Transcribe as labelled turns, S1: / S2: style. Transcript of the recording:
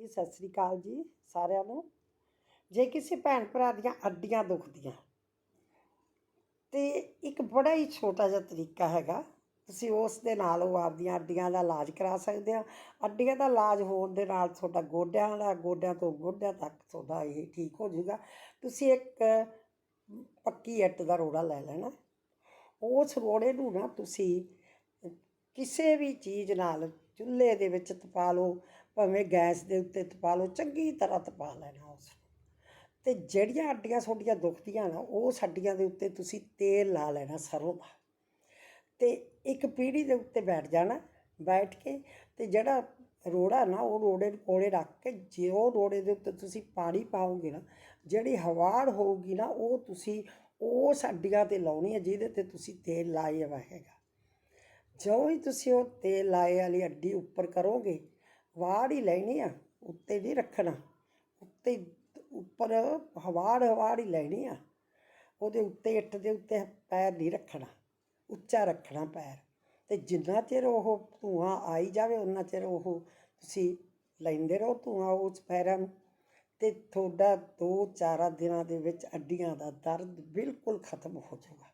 S1: ਜੀ, ਸਤਿ ਸ੍ਰੀ ਅਕਾਲ ਜੀ ਸਾਰਿਆਂ ਨੂੰ। ਜੇ ਕਿਸੇ ਭੈਣ ਭਰਾ ਦੀਆਂ ਅੱਡੀਆਂ ਦੁਖਦੀਆਂ, ਤੇ ਇੱਕ ਬੜਾ ਹੀ ਛੋਟਾ ਜਿਹਾ ਤਰੀਕਾ ਹੈਗਾ, ਤੁਸੀਂ ਉਸ ਦੇ ਨਾਲ ਉਹ ਆਪਦੀਆਂ ਅੱਡੀਆਂ ਦਾ ਇਲਾਜ ਕਰਾ ਸਕਦੇ ਆ। ਅੱਡੀਆਂ ਦਾ ਇਲਾਜ ਹੋਣ ਦੇ ਨਾਲ ਤੁਹਾਡਾ ਗੋਡਿਆਂ ਦਾ, ਗੋਡਿਆਂ ਤੋਂ ਗੋਡਿਆਂ ਤੱਕ ਤੁਹਾਡਾ ਇਹ ਠੀਕ ਹੋ ਜਾਊਗਾ। ਤੁਸੀਂ ਇੱਕ ਪੱਕੀ ਇੱਟ ਦਾ ਰੋੜਾ ਲੈ ਲੈਣਾ। ਉਸ ਰੋੜੇ ਨੂੰ ਨਾ ਤੁਸੀਂ ਕਿਸੇ ਵੀ ਚੀਜ਼ ਨਾਲ ਚੁੱਲ੍ਹੇ ਦੇ ਵਿੱਚ ਤਪਾ ਲਓ, ਭਾਵੇਂ ਗੈਸ ਦੇ ਉੱਤੇ ਤਪਾ ਲਓ, ਚੰਗੀ ਤਰ੍ਹਾਂ ਤਪਾ ਲੈਣਾ ਉਸ ਨੂੰ। ਤੇ ਜਿਹੜੀਆਂ ਅੱਡੀਆਂ ਤੁਹਾਡੀਆਂ ਦੁਖਦੀਆਂ ਨਾ, ਉਹ ਹੱਡੀਆਂ ਦੇ ਉੱਤੇ ਤੁਸੀਂ ਤੇਲ ਲਾ ਲੈਣਾ ਸਰੋਂ ਦਾ। ਤੇ ਇੱਕ ਪੀੜੀ ਦੇ ਉੱਤੇ ਬੈਠ ਜਾਣਾ, ਬੈਠ ਕੇ ਤੇ ਜਿਹੜਾ ਰੋੜਾ ਨਾ, ਉਹ ਰੋੜੇ ਨੂੰ ਕੋਲੇ ਰੱਖ ਕੇ, ਜੇ ਉਹ ਰੋੜੇ ਦੇ ਉੱਤੇ ਤੁਸੀਂ ਪਾਣੀ ਪਾਓਗੇ ਨਾ, ਜਿਹੜੀ ਹਵਾੜ ਹੋਊਗੀ ਨਾ, ਉਹ ਤੁਸੀਂ ਉਸ ਅੱਡੀਆਂ ਤੇ ਲਾਉਣੀ ਹੈ, ਜਿਹਦੇ ਤੇ ਤੁਸੀਂ ਤੇਲ ਲਾਇਆ ਵਾ ਹੈਗਾ। ਜੋ ਹੀ ਤੁਸੀਂ ਉਹ ਤੇਲ ਲਾਏ ਵਾਲੀ ਅੱਡੀ ਉੱਪਰ ਕਰੋਗੇ, ਵਾੜ ਹੀ ਲੈਣੀ ਆ, ਉੱਤੇ ਨਹੀਂ ਰੱਖਣਾ। ਉੱਤੇ ਉੱਪਰ ਹਵਾੜ ਹਵਾੜ ਹੀ ਲੈਣੀ ਆ। ਉਹਦੇ ਉੱਤੇ ਇੱਟ ਦੇ ਉੱਤੇ ਪੈਰ ਨਹੀਂ ਰੱਖਣਾ, ਉੱਚਾ ਰੱਖਣਾ ਪੈਰ। ਤੇ ਜਿੰਨਾ ਚਿਰ ਉਹ ਧੂਆਂ ਆਈ ਜਾਵੇ ਉਹਨਾਂ ਚਿਰ ਉਹ ਤੁਸੀਂ ਲੈਂਦੇ ਰਹੋ ਧੂਆਂ ਉਸ ਪੈਰਾਂ ਨੂੰ। ਤੇ ਤੁਹਾਡਾ ਦੋ ਚਾਰਾਂ ਦਿਨਾਂ ਦੇ ਵਿੱਚ ਅੱਡੀਆਂ ਦਾ ਦਰਦ ਬਿਲਕੁਲ ਖਤਮ ਹੋ ਜਾਊਗਾ।